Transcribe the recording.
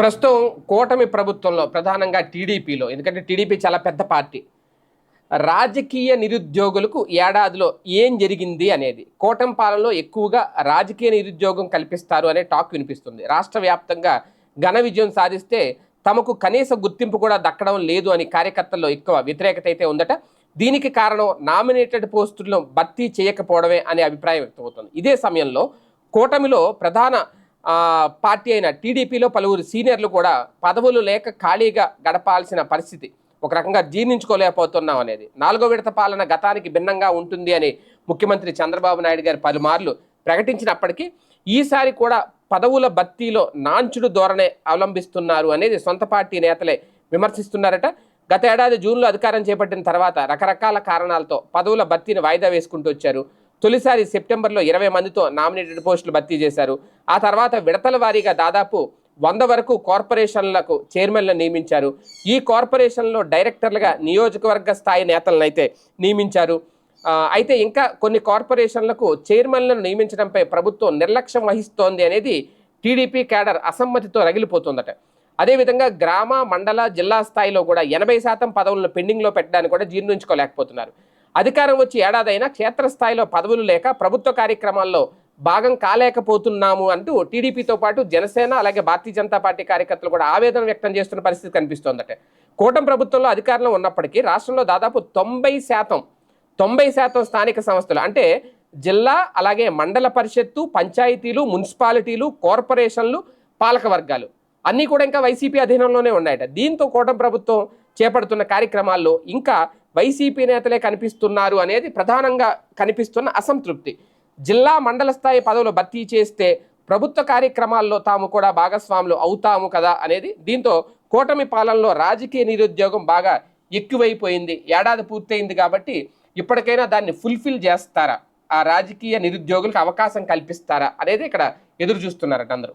ప్రస్తుతం కూటమి ప్రభుత్వంలో ప్రధానంగా టీడీపీలో ఎందుకంటే టీడీపీ చాలా పెద్ద పార్టీ రాజకీయ నిరుద్యోగులకు ఏడాదిలో ఏం జరిగింది అనేది కూటమి పాలనలో ఎక్కువగా రాజకీయ నిరుద్యోగం కల్పిస్తారు అనే టాక్ వినిపిస్తుంది. రాష్ట్ర వ్యాప్తంగా ఘన విజయం సాధిస్తే తమకు కనీస గుర్తింపు కూడా దక్కడం లేదు అని కార్యకర్తల్లో ఎక్కువ వ్యతిరేకత అయితే ఉందట. దీనికి కారణం నామినేటెడ్ పోస్టులను భర్తీ చేయకపోవడమే అనే అభిప్రాయం వ్యక్తమవుతుంది. ఇదే సమయంలో కూటమిలో ప్రధాన పార్టీ అయిన టీడీపీలో పలువురు సీనియర్లు కూడా పదవులు లేక ఖాళీగా గడపాల్సిన పరిస్థితి ఒక రకంగా జీర్ణించుకోలేకపోతున్నాం అనేది. నాలుగో విడత పాలన గతానికి భిన్నంగా ఉంటుంది అని ముఖ్యమంత్రి చంద్రబాబు నాయుడు గారు పలుమార్లు ప్రకటించినప్పటికీ ఈసారి కూడా పదవుల భర్తీలో నాంచుడు ధోరణే అవలంబిస్తున్నారు అనేది సొంత పార్టీ నేతలే విమర్శిస్తున్నారట. గత ఏడాది జూన్లో అధికారం చేపట్టిన తర్వాత రకరకాల కారణాలతో పదవుల భర్తీని వాయిదా వేసుకుంటూ వచ్చారు. తొలిసారి సెప్టెంబర్లో ఇరవై మందితో నామినేటెడ్ పోస్టులు భర్తీ చేశారు. ఆ తర్వాత విడతల వారీగా దాదాపు వంద వరకు కార్పొరేషన్లకు చైర్మన్లను నియమించారు. ఈ కార్పొరేషన్లో డైరెక్టర్లుగా నియోజకవర్గ స్థాయి నేతలను అయితే నియమించారు అయితే ఇంకా కొన్ని కార్పొరేషన్లకు చైర్మన్లను నియమించడంపై ప్రభుత్వం నిర్లక్ష్యం వహిస్తోంది అనేది టీడీపీ క్యాడర్ అసమ్మతితో రగిలిపోతుందట. అదేవిధంగా గ్రామ మండల జిల్లా స్థాయిలో కూడా ఎనభై శాతం పదవులను పెండింగ్లో పెట్టడానికి కూడా జీర్ణించుకోలేకపోతున్నారు. అధికారం వచ్చి ఏడాదైనా క్షేత్రస్థాయిలో పదవులు లేక ప్రభుత్వ కార్యక్రమాల్లో భాగం కాలేకపోతున్నాము అంటూ టీడీపీతో పాటు జనసేన అలాగే భారతీయ జనతా పార్టీ కార్యకర్తలు కూడా ఆవేదన వ్యక్తం చేస్తున్న పరిస్థితి కనిపిస్తోందట. కూటమి ప్రభుత్వంలో అధికారంలో ఉన్నప్పటికీ రాష్ట్రంలో దాదాపు తొంభై శాతం తొంభై శాతం స్థానిక సంస్థలు అంటే జిల్లా అలాగే మండల పరిషత్తు పంచాయతీలు మున్సిపాలిటీలు కార్పొరేషన్లు పాలక వర్గాలు. అన్నీ కూడా ఇంకా వైసీపీ అధీనంలోనే ఉన్నాయట. దీంతో కూటమి ప్రభుత్వం చేపడుతున్న కార్యక్రమాల్లో ఇంకా వైసీపీ నేతలే కనిపిస్తున్నారు అనేది ప్రధానంగా కనిపిస్తున్న అసంతృప్తి. జిల్లా మండల స్థాయి పదవులు భర్తీ చేస్తే ప్రభుత్వ కార్యక్రమాల్లో తాము కూడా భాగస్వాములు అవుతాము కదా అనేది దీంతో కూటమి పాలనలో రాజకీయ నిరుద్యోగం బాగా ఎక్కువైపోయింది. ఏడాది పూర్తయింది కాబట్టి ఇప్పటికైనా దాన్ని ఫుల్ఫిల్ చేస్తారా? ఆ రాజకీయ నిరుద్యోగులకు అవకాశం కల్పిస్తారా అనేది ఇక్కడ ఎదురు చూస్తున్నారట అందరూ.